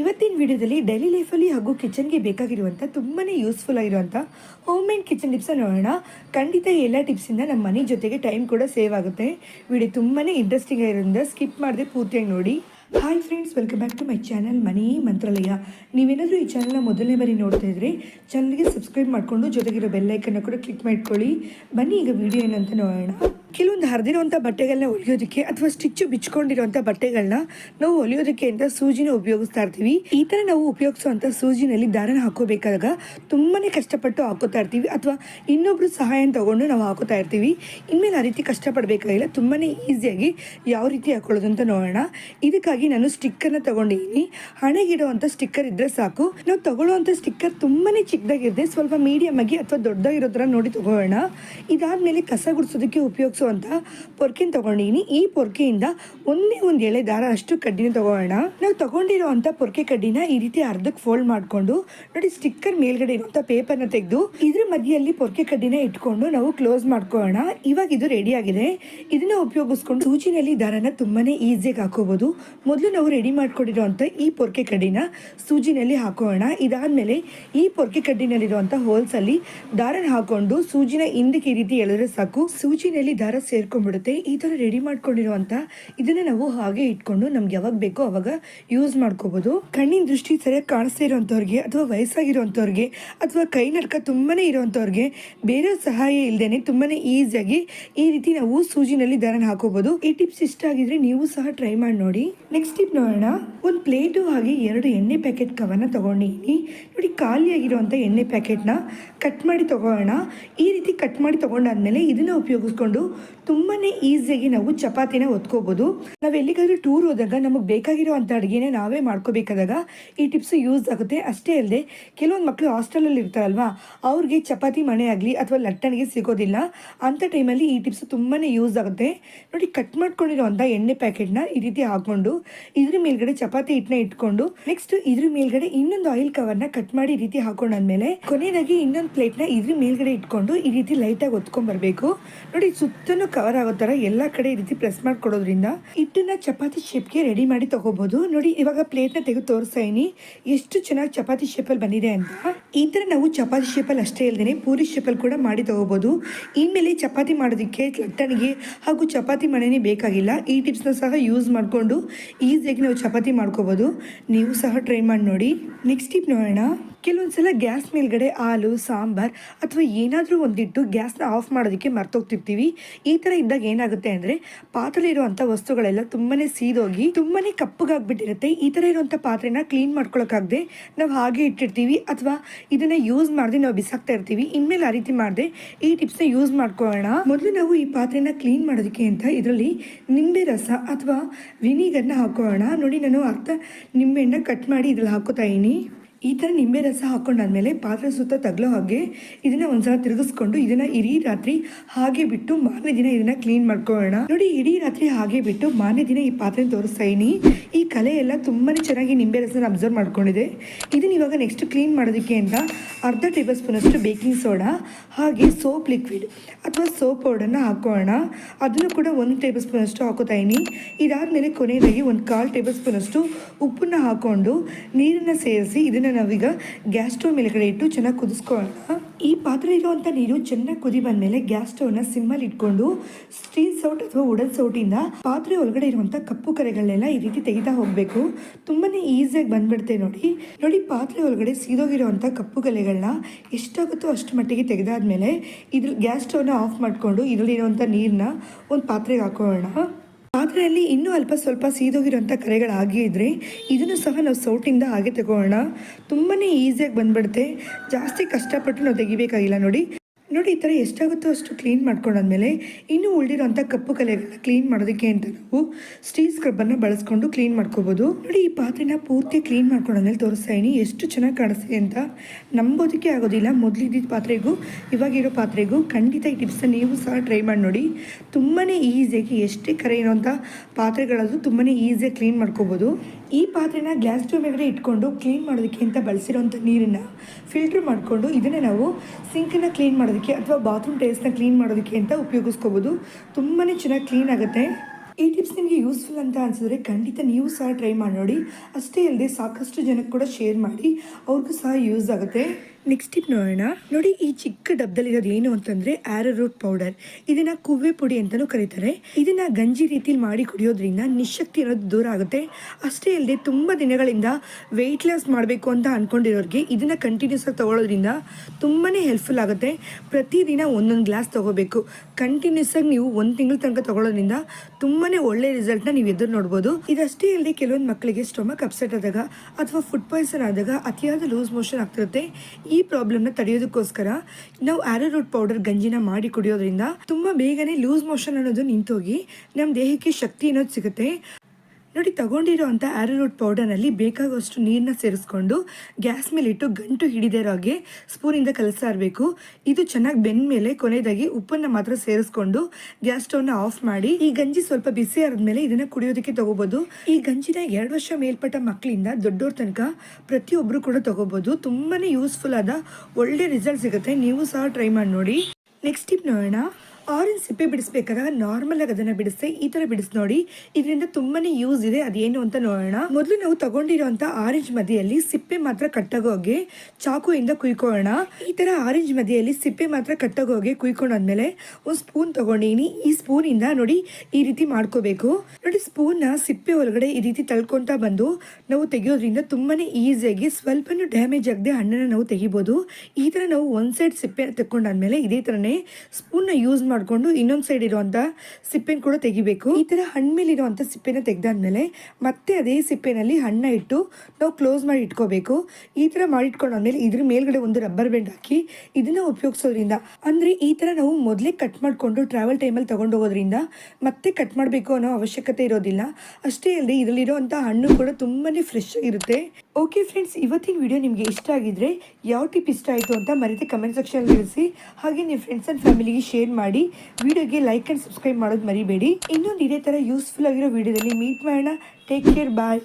ಇವತ್ತಿನ ವಿಡಿಯೋದಲ್ಲಿ ಡೈಲಿ ಲೈಫಲ್ಲಿ ಹಾಗೂ ಕಿಚನ್ಗೆ ಬೇಕಾಗಿರುವಂಥ ತುಂಬಾ ಯೂಸ್ಫುಲ್ ಆಗಿರುವಂಥ ಹೋಮ್ ಮೇಡ್ ಕಿಚನ್ ಟಿಪ್ಸ್ ನೋಡೋಣ. ಖಂಡಿತ ಎಲ್ಲ ಟಿಪ್ಸಿಂದ ನಮ್ಮ ಮನೆ ಜೊತೆಗೆ ಟೈಮ್ ಕೂಡ ಸೇವ್ ಆಗುತ್ತೆ. ವಿಡಿಯೋ ತುಂಬಾ ಇಂಟ್ರೆಸ್ಟಿಂಗ್ ಆಗಿರೋದ್ರಿಂದ ಸ್ಕಿಪ್ ಮಾಡದೆ ಪೂರ್ತಿಯಾಗಿ ನೋಡಿ. Hi friends welcome back to my channel Mani Mantralaya. ನೀವೇನಾದರೂ ಈ ಚಾನಲ್ನ ಮೊದಲನೇ ಬಾರಿ ನೋಡ್ತಾ ಇದ್ರೆ ಚಾನಲ್ಗೆ ಸಬ್ಸ್ಕ್ರೈಬ್ ಮಾಡಿಕೊಂಡು ಜೊತೆಗಿರೋ ಬೆಲ್ಲೈಕನ್ನು ಕೂಡ ಕ್ಲಿಕ್ ಮಾಡ್ಕೊಳ್ಳಿ. ಬನ್ನಿ ಈಗ ವಿಡಿಯೋ ಏನಂತ ನೋಡೋಣ. ಕೆಲವೊಂದು ಹರಿದಿರುವಂಥ ಬಟ್ಟೆಗಳನ್ನ ಹೊಲಿಯೋದಕ್ಕೆ ಅಥವಾ ಸ್ಟಿಚ್ಚು ಬಿಚ್ಕೊಂಡಿರುವಂಥ ಬಟ್ಟೆಗಳನ್ನ ನಾವು ಹೊಲಿಯೋದಕ್ಕೆ ಅಂತ ಸೂಜಿನ ಉಪಯೋಗಿಸ್ತಾ ಇರ್ತೀವಿ. ಈ ಥರ ನಾವು ಉಪಯೋಗಿಸುವಂಥ ಸೂಜಿನಲ್ಲಿ ದಾರನ ಹಾಕೋಬೇಕಾದಾಗ ತುಂಬಾ ಕಷ್ಟಪಟ್ಟು ಹಾಕೋತಾ ಇರ್ತೀವಿ. ಅಥವಾ ಇನ್ನೊಬ್ರು ಸಹಾಯ ತಗೊಂಡು ನಾವು ಹಾಕೋತಾ ಇರ್ತೀವಿ. ಇನ್ಮೇಲೆ ಆ ರೀತಿ ಕಷ್ಟಪಡಬೇಕಾಗಿಲ್ಲ. ತುಂಬಾ ಈಸಿಯಾಗಿ ಯಾವ ರೀತಿ ಹಾಕೊಳ್ಳೋದು ಅಂತ ನೋಡೋಣ. ಇದಕ್ಕಾಗಿ ನಾನು ಸ್ಟಿಕ್ಕರ್ನ ತಗೊಂಡಿದ್ದೀನಿ. ಹಣೆಗಿಡುವಂಥ ಸ್ಟಿಕ್ಕರ್ ಇದ್ದರೆ ಸಾಕು. ನಾವು ತಗೊಳ್ಳುವಂಥ ಸ್ಟಿಕ್ಕರ್ ತುಂಬಾ ಚಿಕ್ಕದಾಗಿರುತ್ತೆ. ಸ್ವಲ್ಪ ಮೀಡಿಯಮ್ ಆಗಿ ಅಥವಾ ದೊಡ್ಡದಾಗಿರೋ ಥರ ನೋಡಿ ತಗೊಳ್ಳೋಣ. ಇದಾದ್ಮೇಲೆ ಕಸ ಗುಡಿಸೋದಕ್ಕೆ ಉಪಯೋಗಿಸುವಂಥ ಪೊರ್ಕಿನ ತಗೊಂಡಿನಿ ಈ ಪೊರ್ಕೆಯಿಂದ ಒಂದೇ ಒಂದು ಎಳೆ ದಾರ ಅಷ್ಟು ಕಡ್ಡಿನ ತಗೊಳ್ಳೋಣ. ನಾವು ತಗೊಂಡಿರುವಂಥ ಪೊರ್ಕೆ ಕಡ್ಡಿನ ಈ ರೀತಿ ಅರ್ಧಕ್ಕೆ ಫೋಲ್ಡ್ ಮಾಡಿಕೊಂಡು, ನೋಡಿ ಸ್ಟಿಕ್ಕರ್ ಮೇಲ್ಗಡೆ ಇರುವಂಥ ಪೇಪರ್ನ ತೆಗೆದು, ಇದ್ರ ಮಧ್ಯೆಯಲ್ಲಿ ಪೊರ್ಕೆ ಕಡ್ಡಿನ ಇಟ್ಕೊಂಡು ನಾವು ಕ್ಲೋಸ್ ಮಾಡ್ಕೊಳ್ಳೋಣ. ಇವಾಗ ಇದು ರೆಡಿ ಆಗಿದೆ. ಇದನ್ನ ಉಪಯೋಗಿಸ್ಕೊಂಡು ಸೂಜಿನಲ್ಲಿ ದಾರನ ತುಂಬಾನೇ ಈಸಿಯಾಗಿ ಹಾಕೋಬಹುದು ಮೊದಲು ನಾವು ರೆಡಿ ಮಾಡ್ಕೊಂಡಿರುವಂತ ಈ ಪೊರ್ಕೆ ಕಡ್ಡಿನ ಸೂಜಿನಲ್ಲಿ ಹಾಕೋಣ. ಇದಾದ್ಮೇಲೆ ಈ ಪೊರ್ಕೆ ಹೋಲ್ಸ್ ಅಲ್ಲಿ ದಾರನ ಹಾಕೊಂಡು ಸೂಜಿನ ಹಿಂದಕ್ಕೆ ಈ ರೀತಿ ಎಳೆದ್ರೆ ಸಾಕು. ಸೂಜಿನಲ್ಲಿ ದಾರ ಸೇರ್ಕೊಂಡ್ಬಿಡುತ್ತೆ. ಈ ಥರ ರೆಡಿ ಮಾಡ್ಕೊಂಡಿರುವಂಥ ಇದನ್ನು ನಾವು ಹಾಗೆ ಇಟ್ಕೊಂಡು ನಮ್ಗೆ ಯಾವಾಗ ಬೇಕೋ ಅವಾಗ ಯೂಸ್ ಮಾಡ್ಕೋಬೋದು. ಕಣ್ಣಿನ ದೃಷ್ಟಿ ಸರಿಯಾಗಿ ಕಾಣಿಸ್ತಾ ಇರೋವಂಥವ್ರಿಗೆ ಅಥವಾ ವಯಸ್ಸಾಗಿರೋವಂಥವ್ರಿಗೆ ಅಥವಾ ಕೈ ನಡ್ಕ ತುಂಬಾ ಇರೋವಂಥವ್ರಿಗೆ ಬೇರೆ ಸಹಾಯ ಇಲ್ಲದೇ ತುಂಬಾ ಈಸಿಯಾಗಿ ಈ ರೀತಿ ನಾವು ಸೂಜಿನಲ್ಲಿ ದಾರನ ಹಾಕೋಬಹುದು ಈ ಟಿಪ್ಸ್ ಇಷ್ಟ ಆಗಿದ್ರೆ ನೀವು ಸಹ ಟ್ರೈ ಮಾಡಿ ನೋಡಿ. ನೆಕ್ಸ್ಟ್ ಟಿಪ್ ನೋಡೋಣ. ಒಂದು ಪ್ಲೇಟು ಹಾಗೆ ಎರಡು ಎಣ್ಣೆ ಪ್ಯಾಕೆಟ್ ಕವನ ತಗೊಂಡಿದ್ದೀನಿ ನೋಡಿ ಖಾಲಿಯಾಗಿರುವಂಥ ಎಣ್ಣೆ ಪ್ಯಾಕೆಟ್ನ ಕಟ್ ಮಾಡಿ ತಗೊಳ್ಳೋಣ ಈ ರೀತಿ ಕಟ್ ಮಾಡಿ ತಗೊಂಡಾದ್ಮೇಲೆ ಇದನ್ನು ಉಪಯೋಗಿಸ್ಕೊಂಡು ತುಂಬಾ ಈಸಿಯಾಗಿ ನಾವು ಚಪಾತಿನ ಒತ್ಕೋಬೋದು. ನಾವು ಎಲ್ಲಿಗಾದರೂ ಟೂರ್ ಹೋದಾಗ ನಮಗೆ ಬೇಕಾಗಿರೋ ಅಂಥ ಅಡುಗೆನ ನಾವೇ ಮಾಡ್ಕೋಬೇಕಾದಾಗ ಈ ಟಿಪ್ಸ್ ಯೂಸ್ ಆಗುತ್ತೆ. ಅಷ್ಟೇ ಅಲ್ಲದೆ ಕೆಲವೊಂದು ಮಕ್ಕಳು ಹಾಸ್ಟೆಲಲ್ಲಿ ಇರ್ತಾರಲ್ವಾ, ಅವ್ರಿಗೆ ಚಪಾತಿ ಮಣೆ ಆಗಲಿ ಅಥವಾ ಲಟ್ಟಣಿಗೆ ಸಿಗೋದಿಲ್ಲ. ಅಂಥ ಟೈಮಲ್ಲಿ ಈ ಟಿಪ್ಸ್ ತುಂಬಾ ಯೂಸ್ ಆಗುತ್ತೆ. ನೋಡಿ, ಕಟ್ ಮಾಡ್ಕೊಂಡಿರೋವಂಥ ಎಣ್ಣೆ ಪ್ಯಾಕೆಟ್ನ ಈ ರೀತಿ ಹಾಕೊಂಡು ಇದ್ರ ಮೇಲ್ಗಡೆ ಚಪಾತಿ ಹಿಟ್ಟನ್ನ ಇಟ್ಕೊಂಡು ನೆಕ್ಸ್ಟ್ ಇದ್ರ ಮೇಲ್ಗಡೆ ಇನ್ನೊಂದು ಆಯಿಲ್ ಕವರ್ನ ಕಟ್ ಮಾಡಿ ಈ ರೀತಿ ಹಾಕೊಂಡಾದ್ಮೇಲೆ ಕೊನೆಯದಾಗಿ ಇನ್ನೊಂದು ಪ್ಲೇಟ್ನ ಇದ್ರ ಮೇಲ್ಗಡೆ ಇಟ್ಕೊಂಡು ಈ ರೀತಿ ಲೈಟಾಗಿ ಒತ್ಕೊಂಡ್ ಬರಬೇಕು. ನೋಡಿ ಸುತ್ತಲೂ ಕವರ್ ಆಗೋ ಥರ ಎಲ್ಲ ಕಡೆ ಈ ರೀತಿ ಪ್ರೆಸ್ ಮಾಡ್ಕೊಡೋದ್ರಿಂದ ಹಿಟ್ಟನ್ನು ಚಪಾತಿ ಶೇಪ್ಗೆ ರೆಡಿ ಮಾಡಿ ತಗೋಬಹುದು ನೋಡಿ, ಇವಾಗ ಪ್ಲೇಟ್ನ ತೆಗೆದು ತೋರಿಸ್ತಾ ಇದೀನಿ. ಎಷ್ಟು ಚೆನ್ನಾಗಿ ಚಪಾತಿ ಶೇಪಲ್ಲಿ ಬಂದಿದೆ ಅಂತ. ಈ ಥರ ನಾವು ಚಪಾತಿ ಶೇಪಲ್ಲಿ ಅಷ್ಟೇ ಇಲ್ಲದೇ ಪೂರಿ ಶೇಪಲ್ಲಿ ಕೂಡ ಮಾಡಿ ತಗೋಬಹುದು ಇನ್ಮೇಲೆ ಚಪಾತಿ ಮಾಡೋದಕ್ಕೆ ಲಟ್ಟಣಿಗೆ ಹಾಗೂ ಚಪಾತಿ ಮಣೆನೇ ಬೇಕಾಗಿಲ್ಲ. ಈ ಟಿಪ್ಸ್ನ ಸಹ ಯೂಸ್ ಮಾಡಿಕೊಂಡು ಈಸಿಯಾಗಿ ನಾವು ಚಪಾತಿ ಮಾಡ್ಕೋಬೋದು. ನೀವು ಸಹ ಟ್ರೈ ಮಾಡಿ ನೋಡಿ. ನೆಕ್ಸ್ಟ್ ಟಿಪ್ ನೋಡೋಣ. ಕೆಲವೊಂದ್ಸಲ ಗ್ಯಾಸ್ ಮೇಲ್ಗಡೆ ಹಾಲು, ಸಾಂಬಾರ್ ಅಥವಾ ಏನಾದರೂ ಒಂದಿಟ್ಟು ಗ್ಯಾಸ್ನ ಆಫ್ ಮಾಡೋದಕ್ಕೆ ಮರ್ತೋಗ್ತಿರ್ತೀವಿ. ಈ ಥರ ಇದ್ದಾಗ ಏನಾಗುತ್ತೆ ಅಂದರೆ ಪಾತ್ರೆ ಇರುವಂಥ ವಸ್ತುಗಳೆಲ್ಲ ತುಂಬಾ ಸೀದೋಗಿ ತುಂಬಾ ಕಪ್ಪಗಾಗ್ಬಿಟ್ಟಿರುತ್ತೆ. ಈ ಥರ ಇರುವಂಥ ಪಾತ್ರೆನ ಕ್ಲೀನ್ ಮಾಡ್ಕೊಳಕ್ಕಾಗದೆ ನಾವು ಹಾಗೆ ಇಟ್ಟಿರ್ತೀವಿ ಅಥವಾ ಇದನ್ನು ಯೂಸ್ ಮಾಡದೆ ನಾವು ಬಿಸಾಕ್ತಾ ಇರ್ತೀವಿ. ಇನ್ಮೇಲೆ ಆ ರೀತಿ ಮಾಡದೆ ಈ ಟಿಪ್ಸ್ನ ಯೂಸ್ ಮಾಡ್ಕೊಳ್ಳೋಣ. ಮೊದಲು ನಾವು ಈ ಪಾತ್ರೆನ ಕ್ಲೀನ್ ಮಾಡೋದಕ್ಕೆ ಅಂತ ಇದರಲ್ಲಿ ನಿಂಬೆ ರಸ ಅಥವಾ ವಿನಿಗರ್ನ ಹಾಕೋಣ ನೋಡಿ ನಾನು ಅರ್ಧ ನಿಂಬೆಹಣ್ಣ ಕಟ್ ಮಾಡಿ ಇದ್ರಲ್ಲಿ ಹಾಕೋತಾ ಇದೀನಿ ಈ ಥರ ನಿಂಬೆ ರಸ ಹಾಕೊಂಡಾದ್ಮೇಲೆ ಪಾತ್ರೆ ಸುತ್ತ ತಗಲೋ ಹಾಗೆ ಇದನ್ನ ಒಂದ್ಸಲ ತಿರುಗಿಸ್ಕೊಂಡು ಇದನ್ನ ಇಡೀ ರಾತ್ರಿ ಹಾಗೆ ಬಿಟ್ಟು ಮಾರನೇ ದಿನ ಇದನ್ನ ಕ್ಲೀನ್ ಮಾಡ್ಕೊಳ್ಳೋಣ. ನೋಡಿ, ಇಡೀ ರಾತ್ರಿ ಹಾಗೆ ಬಿಟ್ಟು ಮಾರನೇ ದಿನ ಈ ಪಾತ್ರೆ ತೋರಿಸ್ತಾ ಈ ಕಲೆ ಎಲ್ಲ ತುಂಬಾ ಚೆನ್ನಾಗಿ ನಿಂಬೆ ರಸನ ಅಬ್ಸರ್ವ್ ಮಾಡ್ಕೊಂಡಿದೆ. ಇದನ್ನ ಇವಾಗ ನೆಕ್ಸ್ಟ್ ಕ್ಲೀನ್ ಮಾಡೋದಕ್ಕೆ ಅಂತ ಅರ್ಧ ಟೇಬಲ್ ಸ್ಪೂನ್ ಅಷ್ಟು ಬೇಕಿಂಗ್ ಸೋಡಾ ಹಾಗೆ ಸೋಪ್ ಲಿಕ್ವಿಡ್ ಅಥವಾ ಸೋಪ್ ಪೌಡರ್ನ ಹಾಕೋಣ ಅದನ್ನು ಕೂಡ ಒಂದು ಟೇಬಲ್ ಸ್ಪೂನ್ ಅಷ್ಟು ಹಾಕೋತಾ ಇದೀನಿ. ಇದಾದ್ಮೇಲೆ ಕೊನೆಯದಾಗಿ ಒಂದು ಕಾಲು ಟೇಬಲ್ ಸ್ಪೂನ್ ಅಷ್ಟು ಉಪ್ಪನ್ನ ಹಾಕೊಂಡು ನೀರನ್ನು ಸೇರಿಸಿ ಇದನ್ನ ನಾವೀಗ ಗ್ಯಾಸ್ ಸ್ಟವ್ ಮೇಲ್ಗಡೆ ಇಟ್ಟು ಚೆನ್ನಾಗಿ ಕುದಿಸ್ಕೊಳ್ಳೋಣ. ಈ ಪಾತ್ರೆ ಇರುವಂಥ ನೀರು ಚೆನ್ನಾಗಿ ಕುದಿ ಬಂದಮೇಲೆ ಗ್ಯಾಸ್ ಸ್ಟವ್ನ ಸಿಮ್ಮಲ್ಲಿ ಇಟ್ಕೊಂಡು ಸ್ಟೀಲ್ ಸೌಟ್ ಅಥವಾ ವುಡನ್ ಸೌಟಿಂದ ಪಾತ್ರೆ ಒಳಗಡೆ ಇರುವಂಥ ಕಪ್ಪು ಕರೆಗಳನ್ನೆಲ್ಲ ಈ ರೀತಿ ತೆಗಿತಾ ಹೋಗಬೇಕು. ತುಂಬಾನೇ ಈಸಿಯಾಗಿ ಬಂದ್ಬಿಡುತ್ತೆ ನೋಡಿ. ನೋಡಿ ಪಾತ್ರೆ ಒಳಗಡೆ ಸೀದೋಗಿರುವಂಥ ಕಪ್ಪು ಕಲೆಗಳನ್ನ ಎಷ್ಟಾಗುತ್ತೋ ಅಷ್ಟು ಮಟ್ಟಿಗೆ ತೆಗೆದಾದ್ಮೇಲೆ ಇದ್ರ ಗ್ಯಾಸ್ ಸ್ಟವ್ನ ಆಫ್ ಮಾಡಿಕೊಂಡು ಇದರಲ್ಲಿರುವಂಥ ನೀರನ್ನ ಒಂದು ಪಾತ್ರೆಗೆ ಹಾಕೋಣ ಪಾತ್ರೆಯಲ್ಲಿ ಇನ್ನೂ ಅಲ್ಪ ಸ್ವಲ್ಪ ಸೀದೋಗಿರೋಂಥ ಕರೆಗಳಾಗಿ ಇದ್ದರೆ ಇದನ್ನು ಸಹ ನಾವು ಸೌಟಿಂದ ಹಾಗೆ ತಗೊಳ್ಳೋಣ. ತುಂಬಾ ಈಸಿಯಾಗಿ ಬಂದ್ಬಿಡುತ್ತೆ. ಜಾಸ್ತಿ ಕಷ್ಟಪಟ್ಟು ನಾವು ತೆಗಿಬೇಕಾಗಿಲ್ಲ ನೋಡಿ. ನೋಡಿ, ಈ ಥರ ಎಷ್ಟಾಗುತ್ತೋ ಅಷ್ಟು ಕ್ಲೀನ್ ಮಾಡ್ಕೊಂಡಾದ್ಮೇಲೆ ಇನ್ನೂ ಉಳಿದಿರೋಂಥ ಕಪ್ಪು ಕಲೆಗಳನ್ನ ಕ್ಲೀನ್ ಮಾಡೋದಕ್ಕೆ ಅಂತ ನಾವು ಸ್ಟೀಲ್ ಸ್ಕ್ರಬ್ಬನ್ನು ಬಳಸ್ಕೊಂಡು ಕ್ಲೀನ್ ಮಾಡ್ಕೋಬೋದು. ನೋಡಿ, ಈ ಪಾತ್ರೆನ ಪೂರ್ತಿ ಕ್ಲೀನ್ ಮಾಡ್ಕೊಂಡಾದ್ಮೇಲೆ ತೋರಿಸ್ತಾ ಇದೀನಿ, ಎಷ್ಟು ಚೆನ್ನಾಗಿ ಕಾಣಿಸ್ತಿದೆ ಅಂತ. ನಂಬೋದಕ್ಕೆ ಆಗೋದಿಲ್ಲ ಮೊದಲಿದ್ದ ಪಾತ್ರೆಗೂ, ಇವಾಗಿರೋ ಪಾತ್ರೆಗೂ ಖಂಡಿತ ಈ ಟಿಪ್ಸನ್ನ ನೀವು ಸಹ ಟ್ರೈ ಮಾಡಿ ನೋಡಿ. ತುಂಬಾ ಈಸಿಯಾಗಿ ಎಷ್ಟೇ ಕರೆ ಇರೋಂಥ ಪಾತ್ರೆಗಳಾದರೂ ತುಂಬಾ ಈಸಿಯಾಗಿ ಕ್ಲೀನ್ ಮಾಡ್ಕೋಬೋದು. ಈ ಪಾತ್ರೆನ ಗ್ಲಾಸ್ ಮೇಲ್ಗಡೆ ಇಟ್ಕೊಂಡು ಕ್ಲೀನ್ ಮಾಡೋದಕ್ಕೆ ಅಂತ ಬಳಸಿರೋಂಥ ನೀರನ್ನು ಫಿಲ್ಟ್ರ್ ಮಾಡಿಕೊಂಡು ಇದನ್ನು ನಾವು ಸಿಂಕನ್ನು ಕ್ಲೀನ್ ಮಾಡೋದಕ್ಕೆ ಅಥವಾ ಬಾತ್ರೂಮ್ ಟೇಸ್ಟ್ನ ಕ್ಲೀನ್ ಮಾಡೋದಕ್ಕೆ ಅಂತ ಉಪಯೋಗಿಸ್ಕೋಬೋದು. ತುಂಬಾ ಚೆನ್ನಾಗಿ ಕ್ಲೀನ್ ಆಗುತ್ತೆ. ಈ ಟಿಪ್ಸ್ ನಿಮಗೆ ಯೂಸ್ಫುಲ್ ಅಂತ ಅನ್ಸಿದ್ರೆ ಖಂಡಿತ ನೀವು ಸಹ ಟ್ರೈ ಮಾಡಿ ನೋಡಿ. ಅಷ್ಟೇ ಅಲ್ಲದೆ ಸಾಕಷ್ಟು ಜನಕ್ಕೆ ಕೂಡ ಶೇರ್ ಮಾಡಿ. ಅವ್ರಿಗೂ ಸಹ ಯೂಸ್ ಆಗುತ್ತೆ. ನೆಕ್ಸ್ಟ್ ಟಿಪ್ ನೋಡೋಣ. ನೋಡಿ, ಈ ಚಿಕ್ಕ ಡಬ್ಬದಲ್ಲಿರೋದು ಏನು ಅಂತಂದ್ರೆ ಆರೋ ರೂಟ್ ಪೌಡರ್ ಇದನ್ನ ಕುವ್ವೆ ಪುಡಿ ಅಂತಲೂ ಕರೀತಾರೆ. ಇದನ್ನ ಗಂಜಿ ರೀತಿಲಿ ಮಾಡಿ ಕುಡಿಯೋದ್ರಿಂದ ನಿಶಕ್ತಿ ಅನ್ನೋದು ದೂರ ಆಗುತ್ತೆ. ಅಷ್ಟೇ ಅಲ್ಲದೆ ತುಂಬಾ ದಿನಗಳಿಂದ ವೆಯ್ಟ್ ಲಾಸ್ ಮಾಡಬೇಕು ಅಂತ ಅನ್ಕೊಂಡಿರೋರಿಗೆ ಇದನ್ನ ಕಂಟಿನ್ಯೂಸ್ ಆಗಿ ತಗೊಳ್ಳೋದ್ರಿಂದ ತುಂಬಾನೇ ಹೆಲ್ಪ್ಫುಲ್ ಆಗುತ್ತೆ. ಪ್ರತಿದಿನ ಒಂದೊಂದು ಗ್ಲಾಸ್ ತಗೋಬೇಕು. ಕಂಟಿನ್ಯೂಸ್ ಆಗಿ ನೀವು ಒಂದು ತಿಂಗಳ ತನಕ ತಗೊಳ್ಳೋದ್ರಿಂದ ತುಂಬಾನೇ ಒಳ್ಳೆ ರಿಸಲ್ಟ್ನ ನೀವು ಎದುರು ನೋಡ್ಬೋದು. ಇದಷ್ಟೇ ಅಲ್ಲದೆ ಕೆಲವೊಂದು ಮಕ್ಕಳಿಗೆ ಸ್ಟೊಮಕ್ ಅಪ್ಸೆಟ್ ಆದಾಗ ಅಥವಾ ಫುಡ್ ಪಾಯ್ಸನ್ ಆದಾಗ ಅತಿಯಾದ ಲೂಸ್ ಮೋಷನ್ ಆಗ್ತಿರುತ್ತೆ. ಈ ಪ್ರಾಬ್ಲಮ್ನ ತಡೆಯೋದಕ್ಕೋಸ್ಕರ ನಾವು ಆರೋ ರೂಟ್ ಪೌಡರ್ ಗಂಜಿನ ಮಾಡಿ ಕುಡಿಯೋದ್ರಿಂದ ತುಂಬಾ ಬೇಗನೆ ಲೂಸ್ ಮೋಷನ್ ಅನ್ನೋದು ನಿಂತೋಗಿ ನಮ್ಮ ದೇಹಕ್ಕೆ ಶಕ್ತಿ ಅನ್ನೋದು ಸಿಗುತ್ತೆ. ನೋಡಿ, ತಗೊಂಡಿರೋ ಅಂಥ ಆ್ಯರೋರೂಟ್ ಪೌಡರ್ನಲ್ಲಿ ಬೇಕಾಗುವಷ್ಟು ನೀರನ್ನ ಸೇರಿಸ್ಕೊಂಡು ಗ್ಯಾಸ್ ಮೇಲೆ ಇಟ್ಟು ಗಂಟು ಹಿಡಿದಿರೋ ಹಾಗೆ ಸ್ಪೂನಿಂದ ಕಲಸ್ತಾ ಇದು ಚೆನ್ನಾಗಿ ಬೆಂದ ಮೇಲೆ ಕೊನೆಯದಾಗಿ ಉಪ್ಪನ್ನು ಮಾತ್ರ ಸೇರಿಸ್ಕೊಂಡು ಗ್ಯಾಸ್ ಸ್ಟವ್ನ ಆಫ್ ಮಾಡಿ, ಈ ಗಂಜಿ ಸ್ವಲ್ಪ ಬಿಸಿ ಆದ್ಮೇಲೆ ಇದನ್ನು ಕುಡಿಯೋದಕ್ಕೆ ತಗೋಬಹುದು ಈ ಗಂಜಿನ ಎರಡು ವರ್ಷ ಮೇಲ್ಪಟ್ಟ ಮಕ್ಕಳಿಂದ ದೊಡ್ಡವ್ರ ತನಕ ಪ್ರತಿಯೊಬ್ಬರು ಕೂಡ ತಗೋಬಹುದು ತುಂಬಾನೇ ಯೂಸ್ಫುಲ್ ಆದ ಒಳ್ಳೆ ರಿಸಲ್ಟ್ ಸಿಗುತ್ತೆ. ನೀವು ಸಹ ಟ್ರೈ ಮಾಡಿ ನೋಡಿ. ನೆಕ್ಸ್ಟ್ ಟಿಪ್ ನೋಡೋಣ. ಆರೆಂಜ್ ಸಿಪ್ಪೆ ಬಿಡಿಸ್ಬೇಕಾದಾಗ ನಾರ್ಮಲ್ ಆಗಿ ಅದನ್ನ ಬಿಡಿಸಿ ಈ ತರ ಬಿಡಿಸ್ ನೋಡಿ. ಇದರಿಂದ ತುಂಬಾನೇ ಯೂಸ್ ಇದೆ, ಅದೇನು ಅಂತ ನೋಡೋಣ. ಮೊದಲು ನಾವು ತಗೊಂಡಿರುವಂತ ಆರೆಂಜ್ ಮದಿಯಲ್ಲಿ ಸಿಪ್ಪೆ ಮಾತ್ರ ಕಟ್ಟಗೋಗಿ ಚಾಕು ಇಂದ ಕುಯ್ಕೊಳ್ಳೋಣ. ಈ ತರ ಆರೆಂಜ್ ಮದಿಯಲ್ಲಿ ಸಿಪ್ಪೆ ಮಾತ್ರ ಕಟ್ಟಗೋಗಿ ಕುಯ್ಕೊಂಡಾದ್ಮೇಲೆ ಒಂದು ಸ್ಪೂನ್ ತಗೊಂಡಿನಿ ಈ ಸ್ಪೂನ್ ಇಂದ ನೋಡಿ ಈ ರೀತಿ ಮಾಡ್ಕೋಬೇಕು. ನೋಡಿ ಸ್ಪೂನ್ನ ಸಿಪ್ಪೆ ಒಳಗಡೆ ಈ ರೀತಿ ತಳ್ಕೊಂತ ಬಂದು ನಾವು ತೆಗೆಯೋದ್ರಿಂದ ತುಂಬಾನೇ ಈಸಿಯಾಗಿ ಸ್ವಲ್ಪನೂ ಡ್ಯಾಮೇಜ್ ಆಗದೆ ಹಣ್ಣನ್ನ ನಾವು ತೆಗಿಬಹುದು ಈ ತರ ನಾವು ಒಂದ್ ಸೈಡ್ ಸಿಪ್ಪೆ ತಕೊಂಡಾದ್ಮೇಲೆ ಇದೇ ತರನೇ ಸ್ಪೂನ್ನ ಯೂಸ್ ಮಾಡ್ಕೊಂಡು ಇನ್ನೊಂದು ಸೈಡ್ ಇರುವಂಥ ಸಿಪ್ಪೆನ ಕೂಡ ತೆಗಿಬೇಕು. ಈ ಥರ ಹಣ್ಣು ಸಿಪ್ಪೆನ ತೆಗೆದಾದ್ಮೇಲೆ ಮತ್ತೆ ಅದೇ ಸಿಪ್ಪೆನಲ್ಲಿ ಹಣ್ಣ ಇಟ್ಟು ನಾವು ಕ್ಲೋಸ್ ಮಾಡಿ ಇಟ್ಕೋಬೇಕು. ಈ ಥರ ಮಾಡಿ ಇಟ್ಕೊಂಡಾದ್ಮೇಲೆ ಇದ್ರ ಮೇಲ್ಗಡೆ ಒಂದು ರಬ್ಬರ್ ಬ್ಯಾಂಡ್ ಹಾಕಿ ಇದನ್ನ ಉಪಯೋಗಿಸೋದ್ರಿಂದ ಅಂದ್ರೆ ಈ ಥರ ನಾವು ಮೊದಲೇ ಕಟ್ ಮಾಡಿಕೊಂಡು ಟ್ರಾವೆಲ್ ಟೈಮಲ್ಲಿ ತಗೊಂಡು ಹೋಗೋದ್ರಿಂದ ಮತ್ತೆ ಕಟ್ ಮಾಡಬೇಕು ಅನ್ನೋ ಅವಶ್ಯಕತೆ ಇರೋದಿಲ್ಲ. ಅಷ್ಟೇ ಅಲ್ಲದೆ ಇದರಲ್ಲಿರುವಂಥ ಹಣ್ಣು ಕೂಡ ತುಂಬಾನೇ ಫ್ರೆಶ್ ಆಗಿರುತ್ತೆ. ಓಕೆ ಫ್ರೆಂಡ್ಸ್ ಇವತ್ತಿನ ವಿಡಿಯೋ ನಿಮಗೆ ಇಷ್ಟ ಆಗಿದ್ರೆ ಯಾವ ಟಿಪ್ ಇಷ್ಟ ಆಯಿತು ಅಂತ ಮರೀತಿ ಕಮೆಂಟ್ ಸೆಕ್ಷನ್ ತಿಳಿಸಿ. ಹಾಗೆ ನಿಮ್ಮ ಫ್ರೆಂಡ್ಸ್ ಆ್ಯಂಡ್ ಫ್ಯಾಮಿಲಿಗೆ ಶೇರ್ ಮಾಡಿ ವಿಡಿಯೋಗೆ ಲೈಕ್ ಆ್ಯಂಡ್ ಸಬ್ಸ್ಕ್ರೈಬ್ ಮಾಡೋದು ಮರಿಬೇಡಿ. ಇನ್ನೊಂದು ಇದೇ ಥರ ಯೂಸ್ಫುಲ್ ಆಗಿರೋ ವಿಡಿಯೋದಲ್ಲಿ ಮೀಟ್ ಮಾಡೋಣ. Take care bye